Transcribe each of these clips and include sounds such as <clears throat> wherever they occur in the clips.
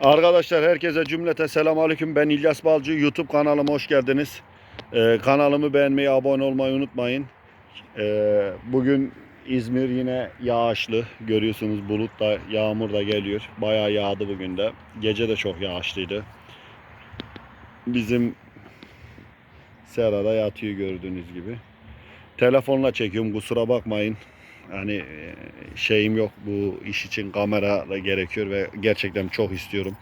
Arkadaşlar herkese cümleten selamun aleyküm. Ben İlyas Balcı. YouTube kanalıma hoş geldiniz. Ee, kanalımı beğenmeyi, abone olmayı unutmayın. Ee, bugün İzmir yine yağışlı. Görüyorsunuz bulut da yağmur da geliyor. Bayağı yağdı bugün de. Gece de çok yağışlıydı. Bizim serada yatıyor gördüğünüz gibi. Telefonla çekiyorum kusura bakmayın. Hani e, şeyim yok bu iş için kamera da gerekiyor ve gerçekten çok istiyorum.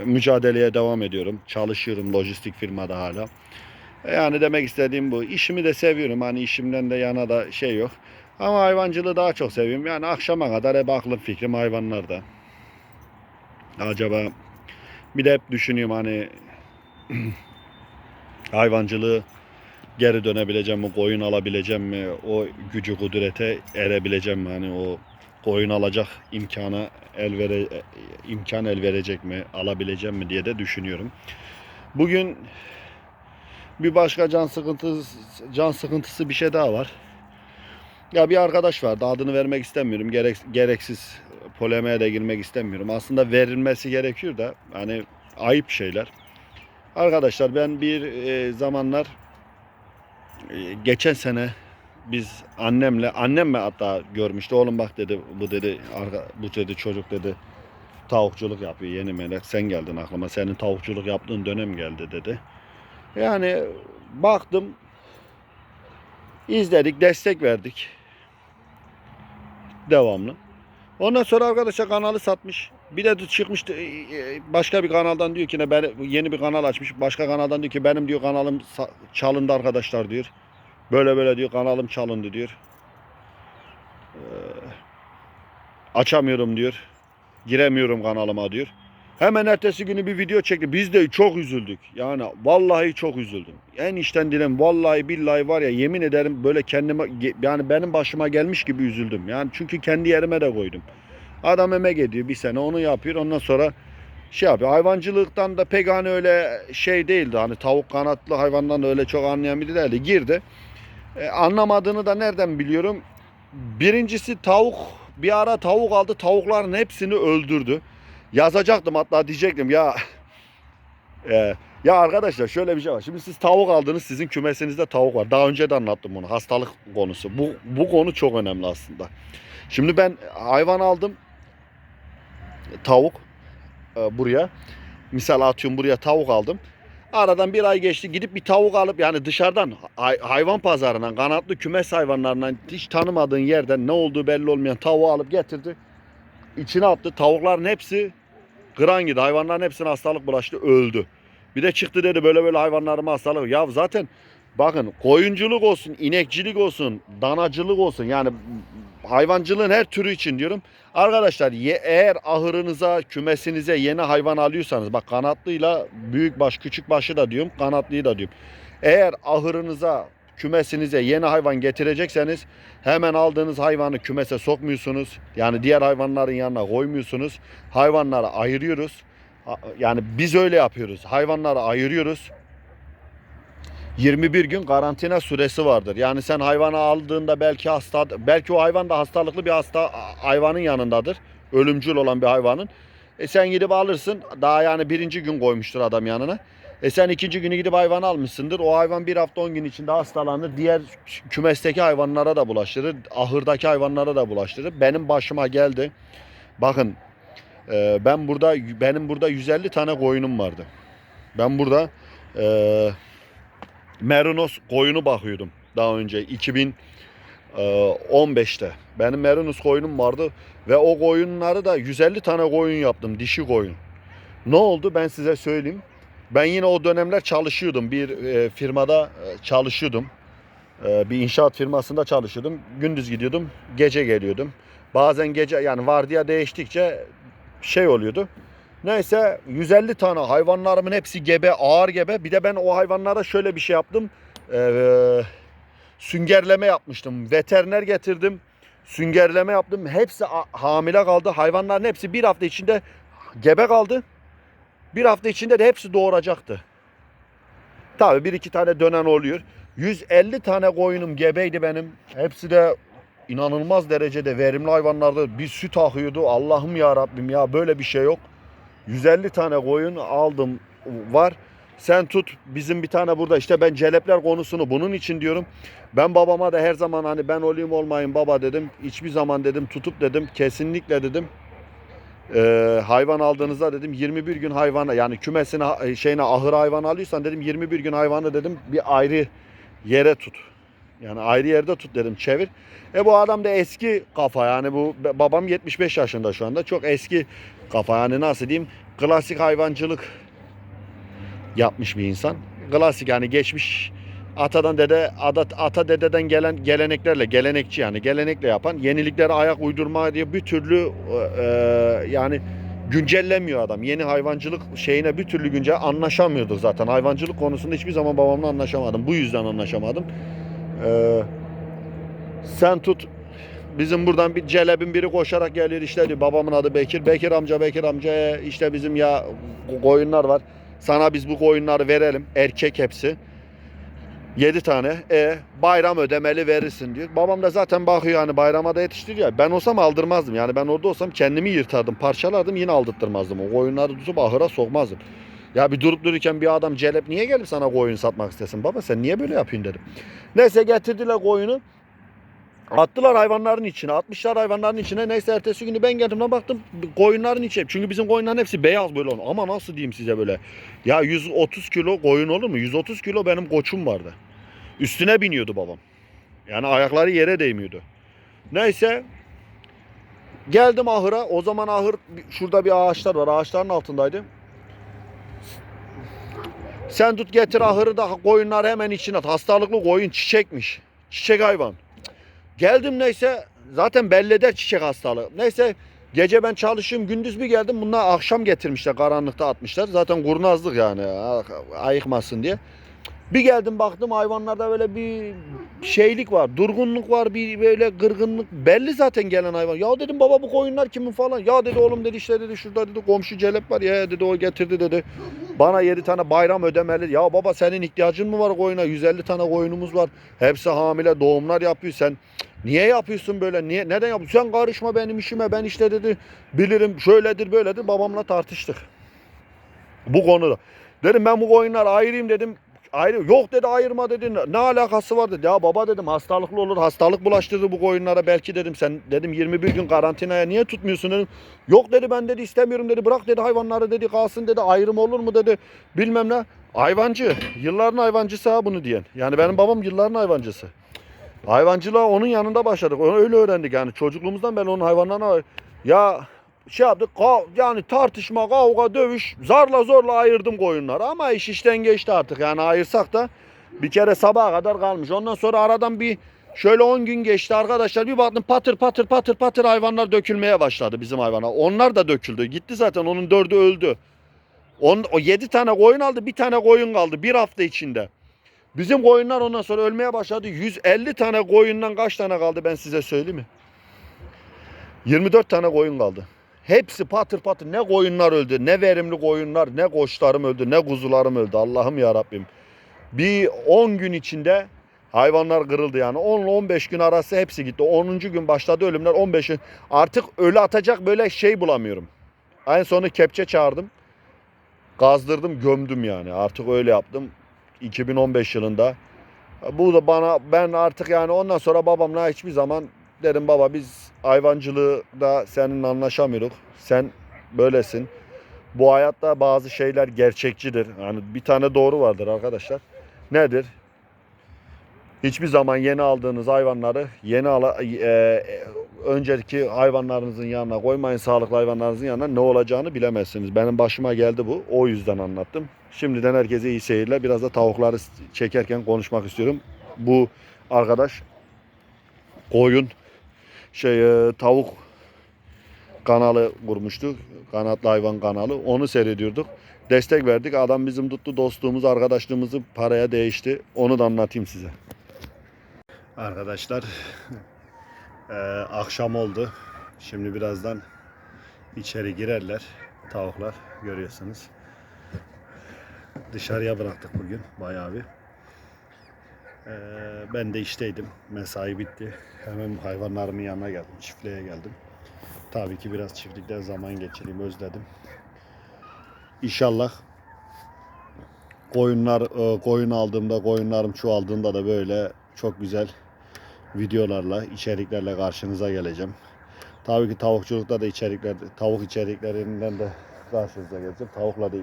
E, Mücadeleye devam ediyorum. Çalışıyorum lojistik firmada hala. E, Yani demek istediğim bu. İşimi de seviyorum. Hani işimden de yana da şey yok. Ama hayvancılığı daha çok seviyorum. Yani akşama kadar hep aklım fikrim hayvanlarda. Acaba bir de hep düşünüyorum hani <clears throat> hayvancılığı geri dönebileceğim mi, koyun alabileceğim mi, o gücü kudrete erebileceğim mi, hani o koyun alacak imkanı el vere, imkan el verecek mi, alabileceğim mi diye de düşünüyorum. Bugün bir başka can sıkıntısı, can sıkıntısı bir şey daha var. Ya bir arkadaş vardı adını vermek istemiyorum. Gerek, gereksiz polemiğe de girmek istemiyorum. Aslında verilmesi gerekiyor da hani ayıp şeyler. Arkadaşlar ben bir e, zamanlar geçen sene biz annemle annem mi hatta görmüştü oğlum bak dedi bu dedi bu dedi çocuk dedi tavukçuluk yapıyor yeni melek sen geldin aklıma senin tavukçuluk yaptığın dönem geldi dedi. Yani baktım izledik destek verdik devamlı. Ondan sonra arkadaşa kanalı satmış. Bir de çıkmış e, e, başka bir kanaldan diyor ki ne ben yeni bir kanal açmış. Başka kanaldan diyor ki benim diyor kanalım çalındı arkadaşlar diyor. Böyle böyle diyor kanalım çalındı diyor. Ee, açamıyorum diyor. Giremiyorum kanalıma diyor. Hemen ertesi günü bir video çekti. Biz de çok üzüldük. Yani vallahi çok üzüldüm. En içten dilem vallahi billahi var ya yemin ederim böyle kendime yani benim başıma gelmiş gibi üzüldüm. Yani çünkü kendi yerime de koydum. Adam emek ediyor bir sene onu yapıyor ondan sonra şey yapıyor. Hayvancılıktan da pek hani öyle şey değildi. Hani tavuk kanatlı hayvandan da öyle çok anlayan biri değildi. Girdi. E, anlamadığını da nereden biliyorum? Birincisi tavuk bir ara tavuk aldı. Tavukların hepsini öldürdü. Yazacaktım hatta diyecektim ya e, ya arkadaşlar şöyle bir şey var. Şimdi siz tavuk aldınız. Sizin kümesinizde tavuk var. Daha önce de anlattım bunu. Hastalık konusu. Bu, bu konu çok önemli aslında. Şimdi ben hayvan aldım. Tavuk e, buraya. Misal atıyorum buraya tavuk aldım. Aradan bir ay geçti gidip bir tavuk alıp yani dışarıdan hay- hayvan pazarından kanatlı kümes hayvanlarından hiç tanımadığın yerden ne olduğu belli olmayan tavuğu alıp getirdi. İçine attı. Tavukların hepsi kıran gibi. Hayvanların hepsine hastalık bulaştı öldü. Bir de çıktı dedi böyle böyle hayvanlarıma hastalık. Ya zaten bakın koyunculuk olsun, inekçilik olsun, danacılık olsun yani hayvancılığın her türü için diyorum. Arkadaşlar eğer ahırınıza, kümesinize yeni hayvan alıyorsanız bak kanatlıyla büyük baş, küçük başı da diyorum, kanatlıyı da diyorum. Eğer ahırınıza, kümesinize yeni hayvan getirecekseniz hemen aldığınız hayvanı kümese sokmuyorsunuz. Yani diğer hayvanların yanına koymuyorsunuz. Hayvanları ayırıyoruz. Yani biz öyle yapıyoruz. Hayvanları ayırıyoruz. 21 gün karantina süresi vardır. Yani sen hayvanı aldığında belki hasta belki o hayvan da hastalıklı bir hasta hayvanın yanındadır. Ölümcül olan bir hayvanın. E sen gidip alırsın. Daha yani birinci gün koymuştur adam yanına. E sen ikinci günü gidip hayvan almışsındır. O hayvan bir hafta on gün içinde hastalanır. Diğer kümesteki hayvanlara da bulaştırır. Ahırdaki hayvanlara da bulaştırır. Benim başıma geldi. Bakın e, ben burada benim burada 150 tane koyunum vardı. Ben burada e, Merinos koyunu bakıyordum daha önce 2015'te. Benim Merinos koyunum vardı ve o koyunları da 150 tane koyun yaptım dişi koyun. Ne oldu ben size söyleyeyim. Ben yine o dönemler çalışıyordum. Bir e, firmada e, çalışıyordum. E, bir inşaat firmasında çalışıyordum. Gündüz gidiyordum, gece geliyordum. Bazen gece yani vardiya değiştikçe şey oluyordu. Neyse 150 tane hayvanlarımın hepsi gebe, ağır gebe. Bir de ben o hayvanlara şöyle bir şey yaptım. Ee, süngerleme yapmıştım. Veteriner getirdim. Süngerleme yaptım. Hepsi hamile kaldı. Hayvanların hepsi bir hafta içinde gebe kaldı. Bir hafta içinde de hepsi doğuracaktı. Tabii bir iki tane dönen oluyor. 150 tane koyunum gebeydi benim. Hepsi de inanılmaz derecede verimli hayvanlardı. Bir süt akıyordu. Allah'ım ya Rabbim ya böyle bir şey yok. 150 tane koyun aldım var. Sen tut bizim bir tane burada işte ben celepler konusunu bunun için diyorum. Ben babama da her zaman hani ben olayım olmayayım baba dedim. Hiçbir zaman dedim tutup dedim kesinlikle dedim. Ee, hayvan aldığınızda dedim 21 gün hayvana yani kümesine şeyine ahır hayvan alıyorsan dedim 21 gün hayvanı dedim bir ayrı yere tut. Yani ayrı yerde tut dedim çevir. E bu adam da eski kafa yani bu babam 75 yaşında şu anda çok eski kafa yani nasıl diyeyim klasik hayvancılık yapmış bir insan. Klasik yani geçmiş atadan dede ata, ata dededen gelen geleneklerle gelenekçi yani gelenekle yapan yeniliklere ayak uydurma diye bir türlü e, yani güncellemiyor adam. Yeni hayvancılık şeyine bir türlü güncel anlaşamıyorduk zaten. Hayvancılık konusunda hiçbir zaman babamla anlaşamadım. Bu yüzden anlaşamadım. Ee, sen tut bizim buradan bir celebin biri koşarak geliyor işte diyor babamın adı Bekir. Bekir amca Bekir amca işte bizim ya koyunlar var. Sana biz bu koyunları verelim. Erkek hepsi. 7 tane. E bayram ödemeli verirsin diyor. Babam da zaten bakıyor yani bayrama da yetiştiriyor. ya. Ben olsam aldırmazdım. Yani ben orada olsam kendimi yırtardım, parçalardım yine aldırtmazdım. O koyunları tutup ahıra sokmazdım. Ya bir durup dururken bir adam celep niye gelip sana koyun satmak istesin? Baba sen niye böyle yapıyorsun dedim. Neyse getirdiler koyunu. Attılar hayvanların içine. Atmışlar hayvanların içine. Neyse ertesi günü ben geldim lan baktım koyunların içi. Çünkü bizim koyunların hepsi beyaz böyle olan. Ama nasıl diyeyim size böyle. Ya 130 kilo koyun olur mu? 130 kilo benim koçum vardı. Üstüne biniyordu babam. Yani ayakları yere değmiyordu. Neyse. Geldim ahıra. O zaman ahır şurada bir ağaçlar var. Ağaçların altındaydı. Sen tut getir ahırı da koyunları hemen içine at. Hastalıklı koyun çiçekmiş. Çiçek hayvan. Geldim neyse zaten belli eder çiçek hastalığı. Neyse gece ben çalışıyorum gündüz bir geldim bunlar akşam getirmişler karanlıkta atmışlar. Zaten kurnazlık yani ayıkmasın diye. Bir geldim baktım hayvanlarda böyle bir şeylik var, durgunluk var, bir böyle kırgınlık. Belli zaten gelen hayvan. Ya dedim baba bu koyunlar kimin falan. Ya dedi oğlum dedi işte dedi şurada dedi komşu celep var ya dedi o getirdi dedi. Bana 7 tane bayram ödemeli. Ya baba senin ihtiyacın mı var koyuna? 150 tane koyunumuz var. Hepsi hamile doğumlar yapıyor. Sen niye yapıyorsun böyle? Niye neden yapıyorsun? Sen karışma benim işime. Ben işte dedi bilirim şöyledir böyledir. Babamla tartıştık. Bu konuda. Dedim ben bu koyunları ayırayım dedim. Ayrı yok dedi ayırma dedi. Ne alakası var dedi. Ya baba dedim hastalıklı olur. Hastalık bulaştırdı bu koyunlara belki dedim. Sen dedim 21 gün karantinaya niye tutmuyorsun dedim. Yok dedi ben dedi istemiyorum dedi. Bırak dedi hayvanları dedi kalsın dedi. Ayrım olur mu dedi. Bilmem ne. Hayvancı. Yılların hayvancısı ha bunu diyen. Yani benim babam yılların hayvancısı. Hayvancılığa onun yanında başladık. Onu öyle öğrendik yani. Çocukluğumuzdan ben onun hayvanlarına ya şey yaptık yani tartışma kavga dövüş zarla zorla ayırdım koyunları. Ama iş işten geçti artık. Yani ayırsak da bir kere sabaha kadar kalmış. Ondan sonra aradan bir şöyle 10 gün geçti arkadaşlar. Bir baktım patır patır patır patır hayvanlar dökülmeye başladı bizim hayvana. Onlar da döküldü. Gitti zaten onun dördü öldü. On, o 7 tane koyun aldı bir tane koyun kaldı bir hafta içinde bizim koyunlar ondan sonra ölmeye başladı 150 tane koyundan kaç tane kaldı ben size söyleyeyim mi 24 tane koyun kaldı. Hepsi patır patır. Ne koyunlar öldü, ne verimli koyunlar, ne koçlarım öldü, ne kuzularım öldü. Allah'ım ya Rabbim. Bir 10 gün içinde hayvanlar kırıldı yani. 10 ile 15 gün arası hepsi gitti. 10. gün başladı ölümler. 15 artık ölü atacak böyle şey bulamıyorum. En sonu kepçe çağırdım. Gazdırdım, gömdüm yani. Artık öyle yaptım. 2015 yılında. Bu da bana ben artık yani ondan sonra babamla hiçbir zaman dedim baba biz hayvancılığı da seninle anlaşamıyoruz. Sen böylesin. Bu hayatta bazı şeyler gerçekçidir. Yani bir tane doğru vardır arkadaşlar. Nedir? Hiçbir zaman yeni aldığınız hayvanları yeni ala, e, önceki hayvanlarınızın yanına koymayın. Sağlıklı hayvanlarınızın yanına ne olacağını bilemezsiniz. Benim başıma geldi bu. O yüzden anlattım. Şimdiden herkese iyi seyirler. Biraz da tavukları çekerken konuşmak istiyorum. Bu arkadaş koyun şey e, tavuk kanalı kurmuştu. Kanatlı hayvan kanalı. Onu seyrediyorduk. Destek verdik. Adam bizim tuttu dostluğumuz, arkadaşlığımızı paraya değişti. Onu da anlatayım size. Arkadaşlar e, akşam oldu. Şimdi birazdan içeri girerler tavuklar görüyorsunuz. Dışarıya bıraktık bugün bayağı bir. Ee, ben de işteydim. Mesai bitti. Hemen hayvanlarımın yanına geldim. Çiftliğe geldim. Tabii ki biraz çiftlikte zaman geçireyim. Özledim. İnşallah koyunlar e, koyun aldığımda koyunlarım çoğaldığında da böyle çok güzel videolarla içeriklerle karşınıza geleceğim. Tabii ki tavukçulukta da içerikler tavuk içeriklerinden de karşınıza geleceğim. Tavukla da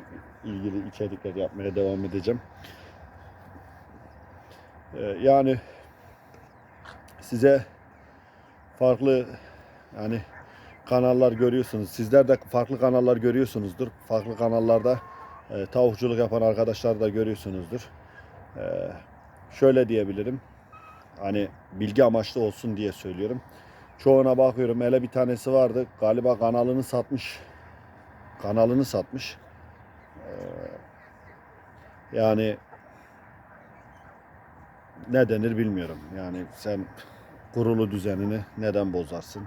ilgili içerikler yapmaya devam edeceğim. Ee, yani size farklı yani kanallar görüyorsunuz. Sizler de farklı kanallar görüyorsunuzdur. Farklı kanallarda e, tavukçuluk yapan arkadaşlar da görüyorsunuzdur. Ee, şöyle diyebilirim. Hani bilgi amaçlı olsun diye söylüyorum. Çoğuna bakıyorum. Hele bir tanesi vardı. Galiba kanalını satmış. Kanalını satmış. Ee, yani ne denir bilmiyorum. Yani sen kurulu düzenini neden bozarsın?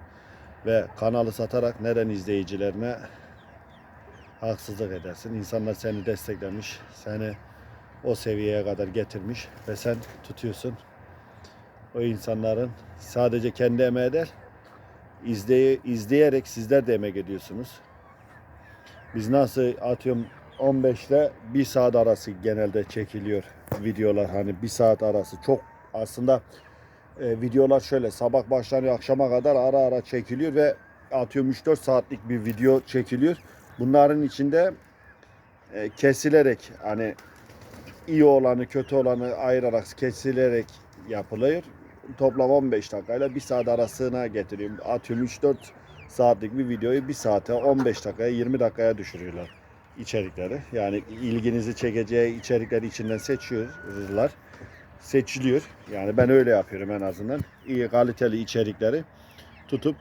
Ve kanalı satarak neden izleyicilerine haksızlık edersin? İnsanlar seni desteklemiş, seni o seviyeye kadar getirmiş ve sen tutuyorsun. O insanların sadece kendi emeği değil, izleye, izleyerek sizler de emek ediyorsunuz. Biz nasıl atıyorum 15 ile 1 saat arası genelde çekiliyor videolar hani 1 saat arası çok aslında e, videolar şöyle sabah başlanıyor akşama kadar ara ara çekiliyor ve atıyorum 3-4 saatlik bir video çekiliyor. Bunların içinde e, kesilerek hani iyi olanı kötü olanı ayırarak kesilerek yapılıyor. Toplam 15 dakikayla 1 saat arasına getiriyorum. Atıyorum 3-4 saatlik bir videoyu 1 saate 15 dakikaya 20 dakikaya düşürüyorlar içerikleri. Yani ilginizi çekeceği içerikleri içinden seçiyorlar. Seçiliyor. Yani ben öyle yapıyorum en azından. İyi kaliteli içerikleri tutup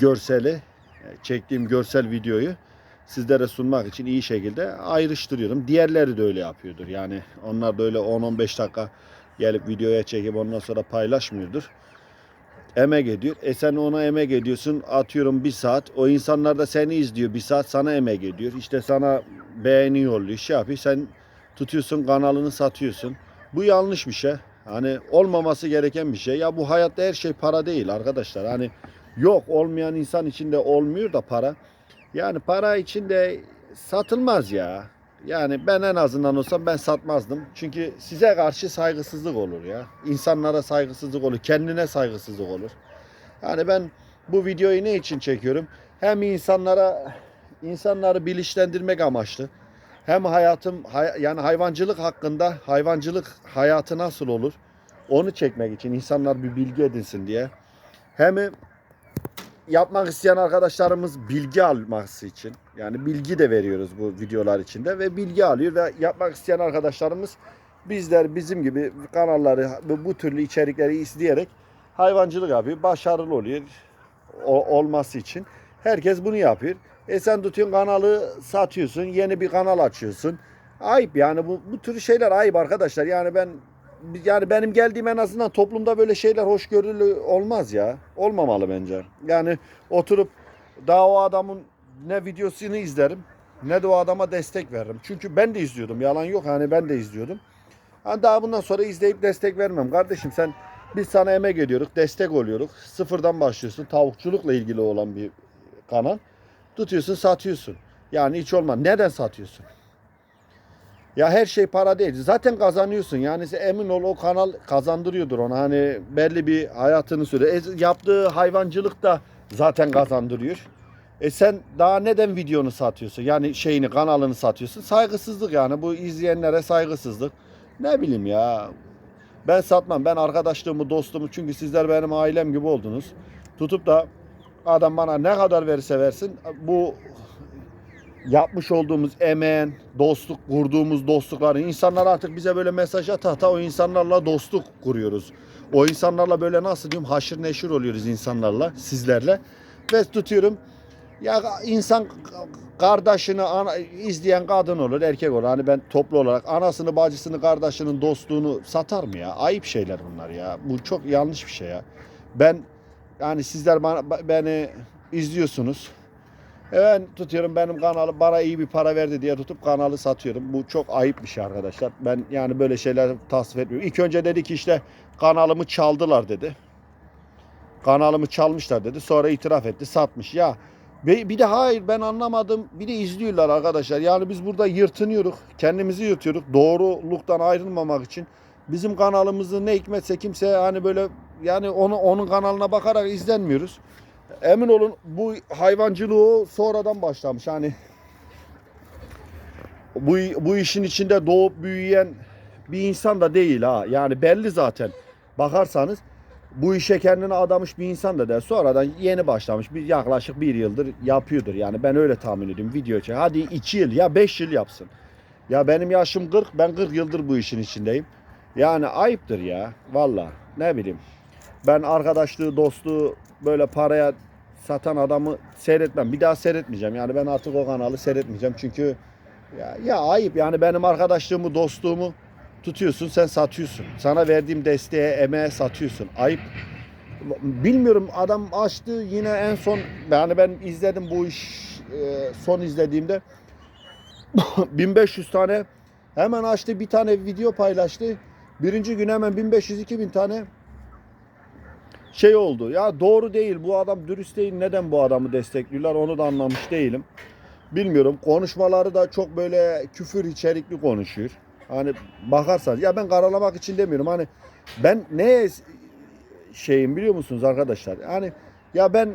görseli çektiğim görsel videoyu sizlere sunmak için iyi şekilde ayrıştırıyorum. Diğerleri de öyle yapıyordur. Yani onlar da öyle 10-15 dakika gelip videoya çekip ondan sonra paylaşmıyordur. Emek ediyor. E sen ona emek ediyorsun. Atıyorum bir saat. O insanlar da seni izliyor. Bir saat sana emek ediyor. İşte sana beğeni yolluyor. Şey yapıyor. Sen tutuyorsun kanalını satıyorsun. Bu yanlış bir şey. Hani olmaması gereken bir şey. Ya bu hayatta her şey para değil arkadaşlar. Hani yok olmayan insan içinde olmuyor da para. Yani para içinde satılmaz ya. Yani ben en azından olsam ben satmazdım. Çünkü size karşı saygısızlık olur ya. İnsanlara saygısızlık olur. Kendine saygısızlık olur. Yani ben bu videoyu ne için çekiyorum? Hem insanlara insanları bilinçlendirmek amaçlı. Hem hayatım hay- yani hayvancılık hakkında hayvancılık hayatı nasıl olur? Onu çekmek için insanlar bir bilgi edinsin diye. Hem yapmak isteyen arkadaşlarımız bilgi alması için yani bilgi de veriyoruz bu videolar içinde ve bilgi alıyor ve yapmak isteyen arkadaşlarımız bizler bizim gibi kanalları bu, türlü içerikleri izleyerek hayvancılık yapıyor. Başarılı oluyor o, olması için. Herkes bunu yapıyor. E sen tutuyorsun kanalı satıyorsun. Yeni bir kanal açıyorsun. Ayıp yani bu, bu tür şeyler ayıp arkadaşlar. Yani ben yani benim geldiğim en azından toplumda böyle şeyler hoşgörülü olmaz ya. Olmamalı bence. Yani oturup daha o adamın ne videosunu izlerim ne de o adama destek veririm. Çünkü ben de izliyordum. Yalan yok hani ben de izliyordum. Hani daha bundan sonra izleyip destek vermem. Kardeşim sen biz sana emek ediyoruz, destek oluyoruz. Sıfırdan başlıyorsun. Tavukçulukla ilgili olan bir kanal. Tutuyorsun, satıyorsun. Yani hiç olmaz. Neden satıyorsun? Ya her şey para değil. Zaten kazanıyorsun. Yani emin ol o kanal kazandırıyordur ona. Hani belli bir hayatını süre. E, yaptığı hayvancılık da zaten kazandırıyor. E sen daha neden videonu satıyorsun? Yani şeyini kanalını satıyorsun. Saygısızlık yani bu izleyenlere saygısızlık. Ne bileyim ya. Ben satmam. Ben arkadaşlığımı, dostumu çünkü sizler benim ailem gibi oldunuz. Tutup da adam bana ne kadar verirse versin bu yapmış olduğumuz emeğin, dostluk, kurduğumuz dostlukları insanlar artık bize böyle mesaj at ata o insanlarla dostluk kuruyoruz. O insanlarla böyle nasıl diyeyim haşır neşir oluyoruz insanlarla, sizlerle. Ve tutuyorum ya insan kardeşini ana, izleyen kadın olur, erkek olur. Hani ben toplu olarak anasını, bacısını, kardeşinin dostluğunu satar mı ya? Ayıp şeyler bunlar ya. Bu çok yanlış bir şey ya. Ben yani sizler bana, beni izliyorsunuz. E Ben tutuyorum benim kanalı bana iyi bir para verdi diye tutup kanalı satıyorum. Bu çok ayıp bir şey arkadaşlar. Ben yani böyle şeyler tasvip etmiyorum. İlk önce dedi ki işte kanalımı çaldılar dedi. Kanalımı çalmışlar dedi. Sonra itiraf etti satmış. Ya bir de hayır ben anlamadım. Bir de izliyorlar arkadaşlar. Yani biz burada yırtınıyoruz. Kendimizi yırtıyoruz. Doğruluktan ayrılmamak için. Bizim kanalımızı ne hikmetse kimse hani böyle yani onu onun kanalına bakarak izlenmiyoruz. Emin olun bu hayvancılığı sonradan başlamış. Hani bu bu işin içinde doğup büyüyen bir insan da değil ha. Yani belli zaten. Bakarsanız bu işe kendini adamış bir insan da değil. Sonradan yeni başlamış. Bir yaklaşık bir yıldır yapıyordur. Yani ben öyle tahmin ediyorum. Video çek. Hadi iki yıl ya beş yıl yapsın. Ya benim yaşım 40. Ben 40 yıldır bu işin içindeyim. Yani ayıptır ya. Valla ne bileyim. Ben arkadaşlığı, dostluğu böyle paraya satan adamı seyretmem. Bir daha seyretmeyeceğim. Yani ben artık o kanalı seyretmeyeceğim. Çünkü ya, ya ayıp yani benim arkadaşlığımı, dostluğumu tutuyorsun, sen satıyorsun. Sana verdiğim desteğe, emeğe satıyorsun. Ayıp. Bilmiyorum adam açtı yine en son yani ben izledim bu iş e, son izlediğimde <laughs> 1500 tane hemen açtı bir tane video paylaştı. Birinci gün hemen 1500-2000 tane şey oldu. Ya doğru değil bu adam dürüst değil. Neden bu adamı destekliyorlar onu da anlamış değilim. Bilmiyorum. Konuşmaları da çok böyle küfür içerikli konuşuyor. Hani bakarsanız ya ben karalamak için demiyorum. Hani ben ne şeyim biliyor musunuz arkadaşlar? Yani ya ben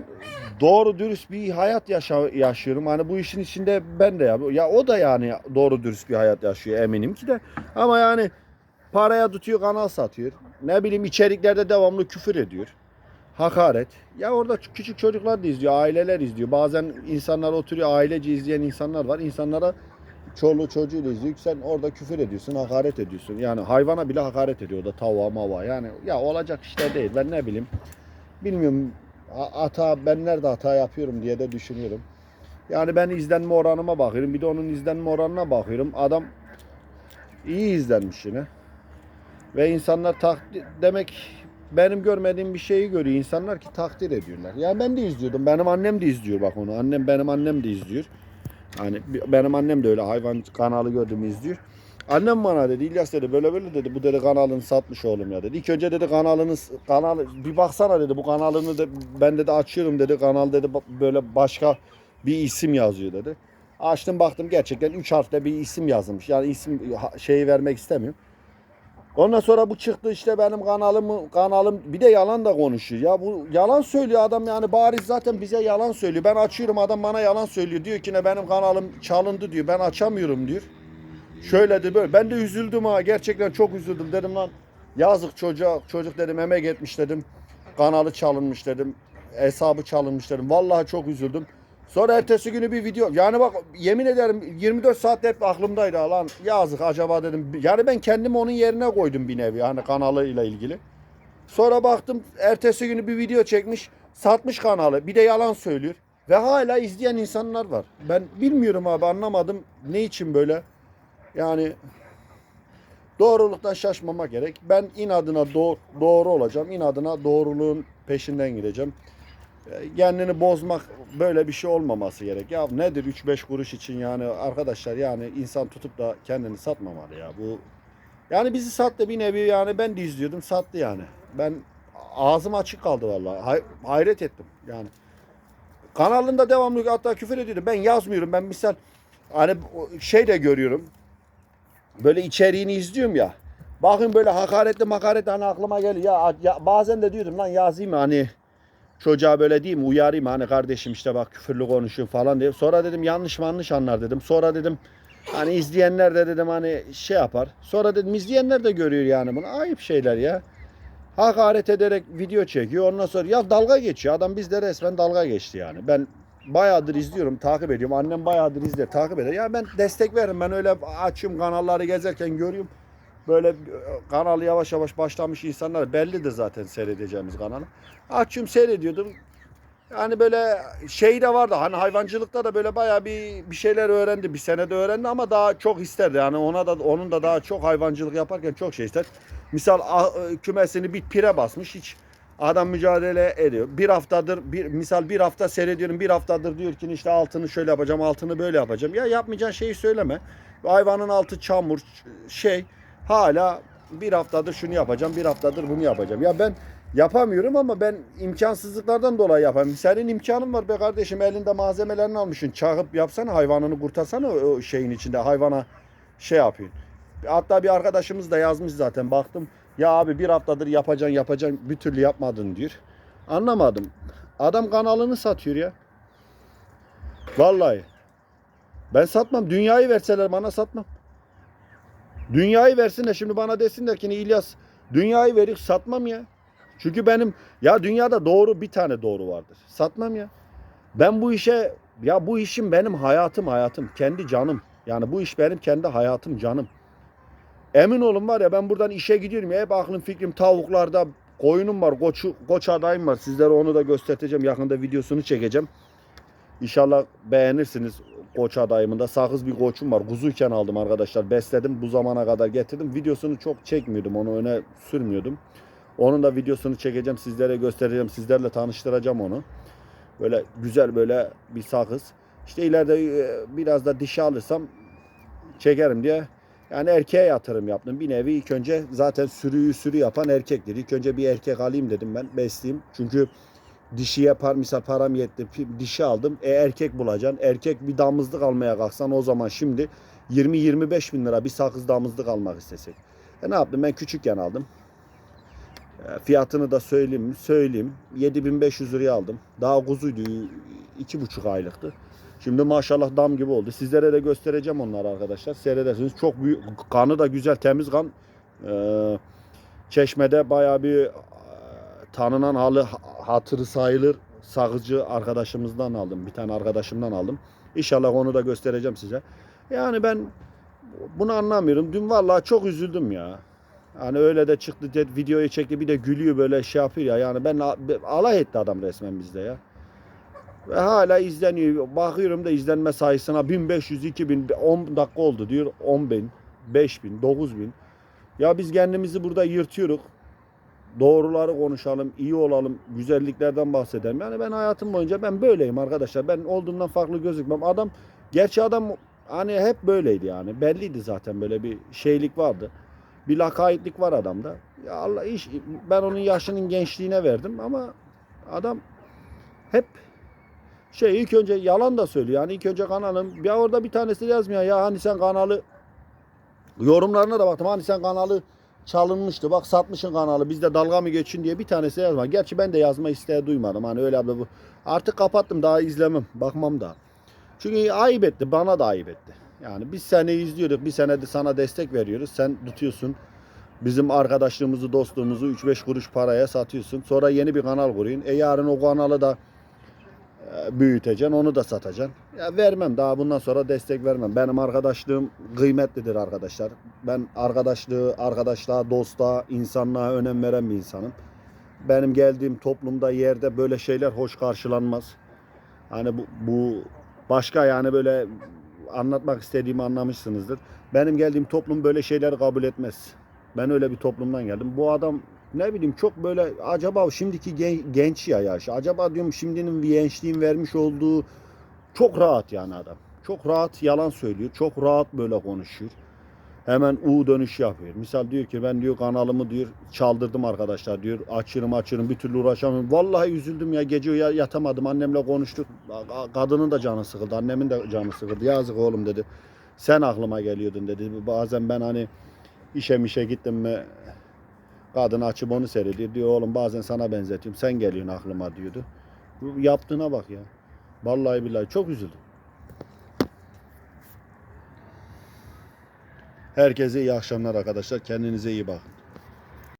doğru dürüst bir hayat yaşa, yaşıyorum. Hani bu işin içinde ben de ya. Ya o da yani doğru dürüst bir hayat yaşıyor eminim ki de. Ama yani paraya tutuyor kanal satıyor. Ne bileyim içeriklerde devamlı küfür ediyor. Hakaret. Ya orada küçük çocuklar da izliyor, aileler izliyor. Bazen insanlar oturuyor, ailece izleyen insanlar var. İnsanlara çoluğu çocuğuyla izliyor. Sen orada küfür ediyorsun, hakaret ediyorsun. Yani hayvana bile hakaret ediyor da tavuğa mava. Yani ya olacak işler değil. Ben ne bileyim. Bilmiyorum ha- hata ben nerede hata yapıyorum diye de düşünüyorum. Yani ben izlenme oranıma bakıyorum. Bir de onun izlenme oranına bakıyorum. Adam iyi izlenmiş yine. Ve insanlar takdir demek benim görmediğim bir şeyi görüyor insanlar ki takdir ediyorlar. Yani ben de izliyordum. Benim annem de izliyor bak onu. Annem benim annem de izliyor. Hani benim annem de öyle hayvan kanalı gördüğümü izliyor. Annem bana dedi İlyas dedi böyle böyle dedi bu dedi kanalını satmış oğlum ya dedi. İlk önce dedi kanalını kanalı bir baksana dedi bu kanalını da ben dedi açıyorum dedi kanal dedi böyle başka bir isim yazıyor dedi. Açtım baktım gerçekten 3 harfle bir isim yazılmış. Yani isim şeyi vermek istemiyorum. Ondan sonra bu çıktı işte benim kanalım kanalım bir de yalan da konuşuyor. Ya bu yalan söylüyor adam yani bariz zaten bize yalan söylüyor. Ben açıyorum adam bana yalan söylüyor. Diyor ki ne benim kanalım çalındı diyor. Ben açamıyorum diyor. Şöyle de böyle. Ben de üzüldüm ha. Gerçekten çok üzüldüm. Dedim lan yazık çocuğa. Çocuk dedim emek etmiş dedim. Kanalı çalınmış dedim. Hesabı çalınmış dedim. Vallahi çok üzüldüm. Sonra ertesi günü bir video. Yani bak yemin ederim 24 saat hep aklımdaydı lan. Yazık acaba dedim. Yani ben kendimi onun yerine koydum bir nevi. Hani kanalıyla ilgili. Sonra baktım ertesi günü bir video çekmiş. Satmış kanalı. Bir de yalan söylüyor. Ve hala izleyen insanlar var. Ben bilmiyorum abi anlamadım. Ne için böyle? Yani doğruluktan şaşmamak gerek. Ben inadına doğ- doğru olacağım. İnadına doğruluğun peşinden gideceğim. Kendini bozmak böyle bir şey olmaması gerek. Ya nedir 3-5 kuruş için yani arkadaşlar yani insan tutup da kendini satmamalı ya. Bu yani bizi sattı bir nevi yani ben de izliyordum sattı yani. Ben ağzım açık kaldı vallahi. Hay- hayret ettim yani. Kanalında devamlı hatta küfür ediyordu. Ben yazmıyorum. Ben misal hani şey de görüyorum. Böyle içeriğini izliyorum ya. Bakın böyle hakaretli makaret hani aklıma geliyor. Ya, ya bazen de diyordum lan yazayım hani çocuğa böyle diyeyim uyarayım hani kardeşim işte bak küfürlü konuşuyor falan diye. Sonra dedim yanlış yanlış anlar dedim. Sonra dedim hani izleyenler de dedim hani şey yapar. Sonra dedim izleyenler de görüyor yani bunu. Ayıp şeyler ya. Hakaret ederek video çekiyor. Ondan sonra ya dalga geçiyor. Adam bizde resmen dalga geçti yani. Ben bayağıdır izliyorum, takip ediyorum. Annem bayağıdır izler, takip eder. Ya ben destek veririm. Ben öyle açıyorum kanalları gezerken görüyorum. Böyle e, kanalı yavaş yavaş başlamış insanlar bellidir zaten seyredeceğimiz kanalı. Açıyorum seyrediyordum. Yani böyle şey de vardı hani hayvancılıkta da böyle bayağı bir bir şeyler öğrendi. Bir senede öğrendi ama daha çok isterdi. Yani ona da onun da daha çok hayvancılık yaparken çok şey ister. Misal e, kümesini bir pire basmış hiç adam mücadele ediyor. Bir haftadır bir misal bir hafta seyrediyorum. Bir haftadır diyor ki işte altını şöyle yapacağım, altını böyle yapacağım. Ya yapmayacağın şeyi söyleme. Hayvanın altı çamur şey hala bir haftadır şunu yapacağım, bir haftadır bunu yapacağım. Ya ben Yapamıyorum ama ben imkansızlıklardan dolayı yapamıyorum. Senin imkanın var be kardeşim elinde malzemelerini almışsın. Çağıp yapsana hayvanını kurtarsana o şeyin içinde hayvana şey yapıyorsun. Hatta bir arkadaşımız da yazmış zaten baktım. Ya abi bir haftadır yapacaksın yapacaksın bir türlü yapmadın diyor. Anlamadım. Adam kanalını satıyor ya. Vallahi. Ben satmam. Dünyayı verseler bana satmam. Dünyayı versinler şimdi bana desinler ki İlyas dünyayı verip satmam ya. Çünkü benim ya dünyada doğru bir tane doğru vardır. Satmam ya. Ben bu işe ya bu işim benim hayatım hayatım. Kendi canım. Yani bu iş benim kendi hayatım canım. Emin olun var ya ben buradan işe gidiyorum ya hep aklım fikrim tavuklarda koyunum var koçu, koç adayım var. Sizlere onu da göstereceğim. Yakında videosunu çekeceğim. İnşallah beğenirsiniz koç adayımın da. Sakız bir koçum var. Kuzuyken aldım arkadaşlar. Besledim. Bu zamana kadar getirdim. Videosunu çok çekmiyordum. Onu öne sürmüyordum. Onun da videosunu çekeceğim. Sizlere göstereceğim. Sizlerle tanıştıracağım onu. Böyle güzel böyle bir sakız. İşte ileride e, biraz da dişi alırsam çekerim diye. Yani erkeğe yatırım yaptım. Bir nevi ilk önce zaten sürüyü sürü yapan erkektir. İlk önce bir erkek alayım dedim ben. Besleyeyim. Çünkü dişi yapar misal param yetti. Dişi aldım. E erkek bulacaksın. Erkek bir damızlık almaya kalksan o zaman şimdi 20-25 bin lira bir sakız damızlık almak istesek. E ne yaptım? Ben küçükken aldım. E, Fiyatını da söyleyeyim? Söyleyeyim. 7500 liraya aldım. Daha kuzuydu. iki buçuk aylıktı. Şimdi maşallah dam gibi oldu. Sizlere de göstereceğim onları arkadaşlar. Seyredersiniz. Çok büyük. Kanı da güzel, temiz kan. Ee, çeşmede bayağı bir tanınan halı hatırı sayılır sakızcı arkadaşımızdan aldım. Bir tane arkadaşımdan aldım. İnşallah onu da göstereceğim size. Yani ben bunu anlamıyorum. Dün vallahi çok üzüldüm ya. Hani öyle de çıktı de videoyu çekti bir de gülüyor böyle şey yapıyor ya. Yani ben alay etti adam resmen bizde ya. Ve hala izleniyor. Bakıyorum da izlenme sayısına 1500, 2000, 10 dakika oldu diyor. 10 bin, 5 bin, 9 bin. Ya biz kendimizi burada yırtıyoruz. Doğruları konuşalım, iyi olalım, güzelliklerden bahsedelim. Yani ben hayatım boyunca ben böyleyim arkadaşlar. Ben olduğumdan farklı gözükmem. Adam, gerçi adam hani hep böyleydi yani. Belliydi zaten böyle bir şeylik vardı. Bir lakaytlık var adamda. Ya Allah iş ben onun yaşının gençliğine verdim ama adam hep şey ilk önce yalan da söylüyor. Yani ilk önce kanalım ya orada bir tanesi yazmıyor ya hani sen kanalı yorumlarına da baktım hani sen kanalı çalınmıştı. Bak satmışın kanalı bizde dalga mı geçin diye bir tanesi yazma. Gerçi ben de yazma isteği duymadım. Hani öyle abla bu. Artık kapattım daha izlemem. Bakmam daha. Çünkü ayıp etti. Bana da ayıp etti. Yani biz seni izliyorduk. Bir senedir sana destek veriyoruz. Sen tutuyorsun. Bizim arkadaşlığımızı, dostluğumuzu 3-5 kuruş paraya satıyorsun. Sonra yeni bir kanal kuruyorsun. E yarın o kanalı da büyüteceksin, onu da satacaksın. Ya vermem, daha bundan sonra destek vermem. Benim arkadaşlığım kıymetlidir arkadaşlar. Ben arkadaşlığı, arkadaşlığa, dostluğa, insanlığa önem veren bir insanım. Benim geldiğim toplumda, yerde böyle şeyler hoş karşılanmaz. Hani bu, bu başka yani böyle anlatmak istediğimi anlamışsınızdır. Benim geldiğim toplum böyle şeyler kabul etmez. Ben öyle bir toplumdan geldim. Bu adam ne bileyim çok böyle acaba şimdiki gen- genç ya yaşı. Acaba diyorum şimdinin gençliğin vermiş olduğu çok rahat yani adam. Çok rahat yalan söylüyor. Çok rahat böyle konuşuyor. Hemen U dönüş yapıyor. Misal diyor ki ben diyor kanalımı diyor çaldırdım arkadaşlar diyor. Açırım açırım bir türlü uğraşamıyorum. Vallahi üzüldüm ya gece ya- yatamadım. Annemle konuştuk. Kadının da canı sıkıldı. Annemin de canı sıkıldı. Yazık oğlum dedi. Sen aklıma geliyordun dedi. Bazen ben hani işe mişe gittim mi Kadın açıp onu seyrediyor. Diyor oğlum bazen sana benzetiyorum. Sen geliyorsun aklıma diyordu. Bu Yaptığına bak ya. Vallahi billahi çok üzüldüm. Herkese iyi akşamlar arkadaşlar. Kendinize iyi bakın.